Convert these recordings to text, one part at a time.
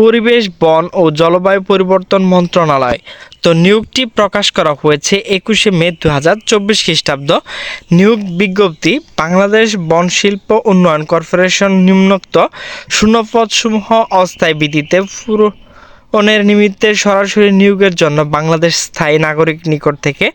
পরিবেশ, বন ও জলবায়ু পরিবর্তন মন্ত্রণালয়। তো নিয়োগটি প্রকাশ করা হয়েছে একুশে মে দু হাজার চব্বিশ খ্রিস্টাব্দ। নিয়োগ বিজ্ঞপ্তি, বাংলাদেশ বন শিল্প উন্নয়ন কর্পোরেশন নিম্নোক্ত শূন্যপদসমূহ অস্থায়ী ভিত্তিতে পূরণের নিমিত্তে সরাসরি নিয়োগের জন্য বাংলাদেশ স্থায়ী নাগরিক নিকট থেকে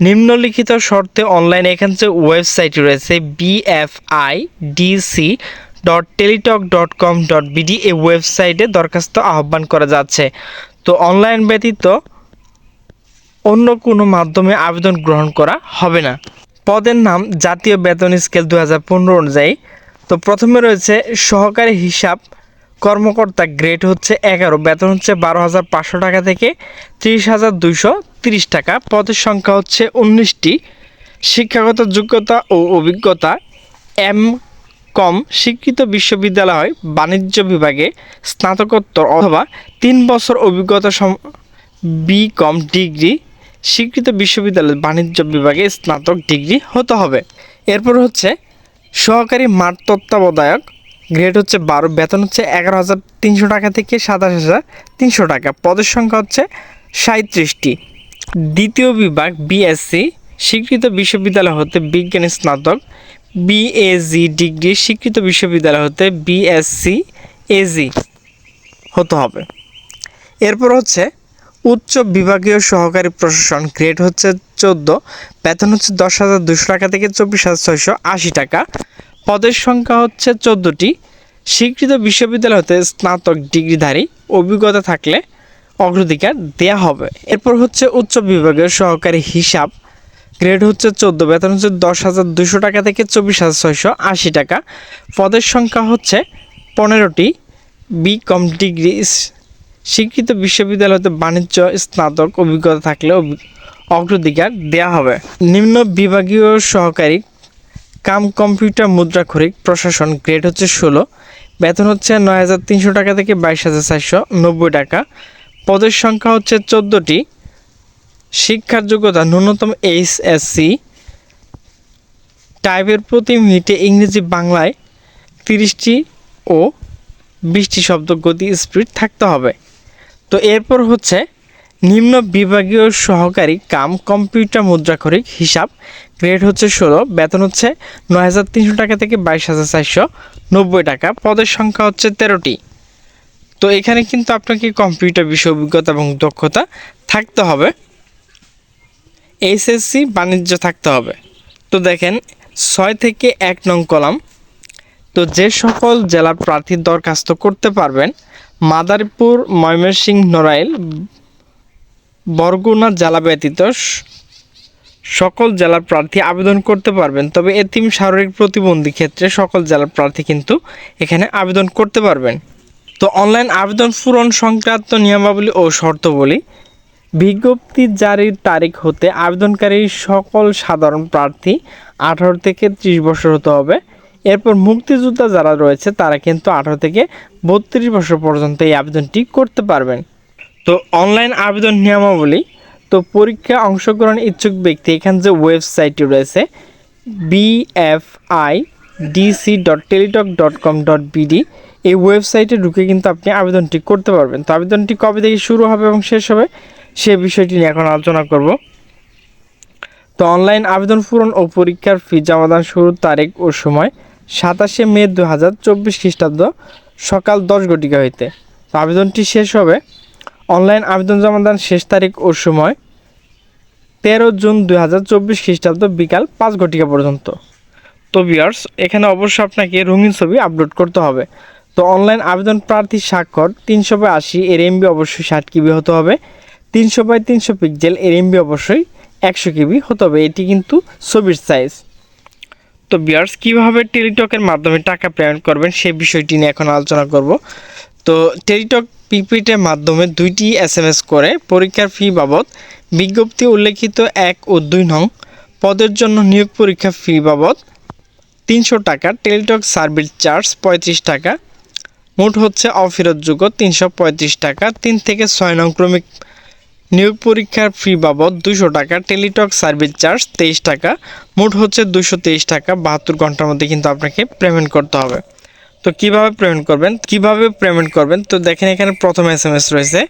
নিম্নলিখিত শর্তে অনলাইন এখান যে ওয়েবসাইটটি রয়েছে BFIDC dot Teletalk dot com dot BD এই ওয়েবসাইটে দরখাস্ত আহ্বান করা যাচ্ছে। তো অনলাইন ব্যতীত অন্য কোনো মাধ্যমে আবেদন গ্রহণ করা হবে না। পদের নাম জাতীয় বেতন স্কেল দু হাজার পনেরো অনুযায়ী। তো প্রথমে রয়েছে সহকারী হিসাব কর্মকর্তা গ্রেড হচ্ছে এগারো, বেতন হচ্ছে বারো হাজার পাঁচশো টাকা থেকে ত্রিশ হাজার দুইশো তিরিশ টাকা। পদের সংখ্যা হচ্ছে উনিশটি। শিক্ষাগত যোগ্যতা ও অভিজ্ঞতা এম কম স্বীকৃত বিশ্ববিদ্যালয় বাণিজ্য বিভাগে স্নাতকোত্তর অথবা তিন বছর অভিজ্ঞতা সম বি কম ডিগ্রি স্বীকৃত বিশ্ববিদ্যালয় বাণিজ্য বিভাগে স্নাতক ডিগ্রি হতে হবে। এরপর হচ্ছে সহকারী মাঠ তত্ত্বাবধায়ক, গ্রেড হচ্ছে বারো, বেতন হচ্ছে এগারো হাজার তিনশো টাকা থেকে সাতাশ হাজার তিনশো টাকা। পদের সংখ্যা হচ্ছে সাঁত্রিশটি দ্বিতীয় বিভাগ বিএসসি স্বীকৃত বিশ্ববিদ্যালয় হতে বিজ্ঞান স্নাতক বিএজি ডিগ্রি স্বীকৃত বিশ্ববিদ্যালয় হতে বিএসসি এজি হতে হবে। এরপর হচ্ছে উচ্চ বিভাগীয় সহকারী প্রশাসন গ্রেড হচ্ছে চোদ্দ, বেতন হচ্ছে দশ হাজার দুশো টাকা থেকে চব্বিশ হাজার ছয়শো আশি টাকা। পদের সংখ্যা হচ্ছে চোদ্দোটি। স্বীকৃত বিশ্ববিদ্যালয় হতে স্নাতক ডিগ্রিধারী অভিজ্ঞতা থাকলে অগ্রাধিকার দেয়া হবে। এরপর হচ্ছে উচ্চ বিভাগীয় সহকারী হিসাব। গ্রেড হচ্ছে চোদ্দ, বেতন হচ্ছে দশ হাজার দুশো টাকা থেকে চব্বিশ হাজার ছয়শো আশি টাকা। পদের সংখ্যা হচ্ছে পনেরোটি। বি কম ডিগ্রি স্বীকৃত বিশ্ববিদ্যালয় হতে বাণিজ্য, স্নাতক অভিজ্ঞতা থাকলে অগ্রাধিকার দেয়া হবে। নিম্ন বিভাগীয় সহকারী কাম কম্পিউটার মুদ্রাক্ষরিক প্রশাসন গ্রেড হচ্ছে ষোলো, বেতন হচ্ছে নয় হাজার তিনশো টাকা থেকে বাইশ হাজার চারশো নব্বই টাকা। পদের সংখ্যা হচ্ছে চোদ্দোটি। শিক্ষার যোগ্যতা ন্যূনতম এইচএসসি টাইপের প্রতি মিনিটে ইংরেজি বাংলায় তিরিশটি ও বিশটি শব্দ গতি স্পিড থাকতে হবে। তো এরপর হচ্ছে নিম্ন বিভাগীয় সহকারী কাম কম্পিউটার মুদ্রাক্ষরিক হিসাব। গ্রেড হচ্ছে ষোলো, বেতন হচ্ছে নয় হাজার তিনশো টাকা থেকে বাইশ হাজার চারশো নব্বই টাকা, পদের সংখ্যা হচ্ছে তেরোটি। তো এখানে কিন্তু আপনাকে কম্পিউটার বিষয় অভিজ্ঞতা এবং দক্ষতা থাকতে হবে। এইচএসসি বাণিজ্য থাকতে হবে। তো দেখেন, ছয় থেকে এক নং কলাম। তো যে সকল জেলার প্রার্থী দরখাস্ত করতে পারবেন, মাদারীপুর, ময়মনসিংহ, নড়াইল, বরগুনা জেলা ব্যতীত সকল জেলার প্রার্থী আবেদন করতে পারবেন। তবে এতিম শারীরিক প্রতিবন্ধী ক্ষেত্রে সকল জেলার প্রার্থী কিন্তু এখানে আবেদন করতে পারবেন। তো অনলাইন আবেদন পূরণ সংক্রান্ত নিয়মাবলী ও শর্তাবলী বিজ্ঞপ্তি জারির তারিখ হতে আবেদনকারী সকল সাধারণ প্রার্থী আঠারো থেকে ত্রিশ বছর হতে হবে। এরপর মুক্তিযোদ্ধা যারা রয়েছে, তারা কিন্তু আঠারো থেকে বত্রিশ বছর পর্যন্ত এই আবেদনটি করতে পারবেন। তো অনলাইন আবেদন নিয়মাবলী, তো পরীক্ষা অংশগ্রহণ ইচ্ছুক ব্যক্তি, এখানে যে ওয়েবসাইটটি রয়েছে BFIDC dot Teletalk dot com dot BD এই ওয়েবসাইটে ঢুকে কিন্তু আপনি আবেদনটি করতে পারবেন। তো আবেদনটি কবে থেকে শুরু হবে এবং শেষ হবে? সে বিষয়টি নিয়ে এখন আলোচনা করব। তো অনলাইন আবেদন পূরণ ও পরীক্ষার ফি জমাদান শুরুর তারিখ ও সময় সাতাশে মে দু হাজার চব্বিশ খ্রিস্টাব্দ সকাল দশ ঘটিকা হইতে। আবেদনটি শেষ হবে। অনলাইন আবেদন জমাদান শেষ তারিখ ও সময় তেরো জুন দুই হাজার চব্বিশ খ্রিস্টাব্দ বিকাল পাঁচ ঘটিকা পর্যন্ত। তো বিয়ার্স এখানে অবশ্যই আপনাকে রঙিন ছবি আপলোড করতে হবে। তো অনলাইন আবেদন প্রার্থী স্বাক্ষর তিনশো আশি এর এমবি অবশ্যই ষাট কিবি হতে হবে। তিনশো বাই তিনশো পিক্সেল এর এমবি অবশ্যই একশো কিবি হতে হবে। এটি কিন্তু ছবির সাইজ তো বিয়ার্স কীভাবে টেলিটকের মাধ্যমে টাকা পেমেন্ট করবেন সেই বিষয়টি নিয়ে এখন আলোচনা করব। তো টেলিটক পিপিটের মাধ্যমে দুইটি এস এম এস করে পরীক্ষার ফি বাবদ বিজ্ঞপ্তি উল্লেখিত এক ও দুই নং পদের জন্য নিয়োগ পরীক্ষা ফি বাবদ তিনশো টাকা টেলিটক সার্ভিস চার্জ পঁয়ত্রিশ টাকা, মোট হচ্ছে অফেরতযোগ্য তিনশো পঁয়ত্রিশ টাকা, তিন থেকে ছয় নং ক্রমিক নিয়োগ পরীক্ষার ফি বাবদ দুশো টাকা, টেলিটক সার্ভিস চার্জ তেইশ টাকা, মোট হচ্ছে দুশো তেইশ টাকা, বাহাত্তর ঘণ্টার মধ্যে কিন্তু আপনাকে পেমেন্ট করতে হবে। তো কীভাবে পেমেন্ট করবেন? কীভাবে পেমেন্ট করবেন? তো দেখেন এখানে প্রথম এস এম এস রয়েছে।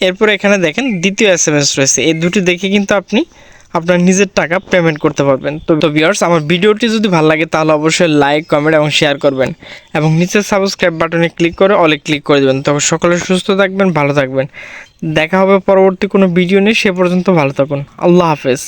এরপর এখানে দেখেন দ্বিতীয় এস এম এস রয়েছে। এই দুটি দেখে কিন্তু আপনি আপনার নিজের টাকা পেমেন্ট করতে পারবেন। তো তো ভিউয়ার্স আমার ভিডিওটি যদি ভালো লাগে, তাহলে অবশ্যই লাইক কমেন্ট এবং শেয়ার করবেন। এবং নিচের সাবস্ক্রাইব বাটনে ক্লিক করে অলে ক্লিক করে দেবেন। তবে সকলে সুস্থ থাকবেন, ভালো থাকবেন। দেখা হবে পরবর্তী কোনো ভিডিও নিয়ে, সে পর্যন্ত ভালো থাকুন। আল্লাহ হাফেজ।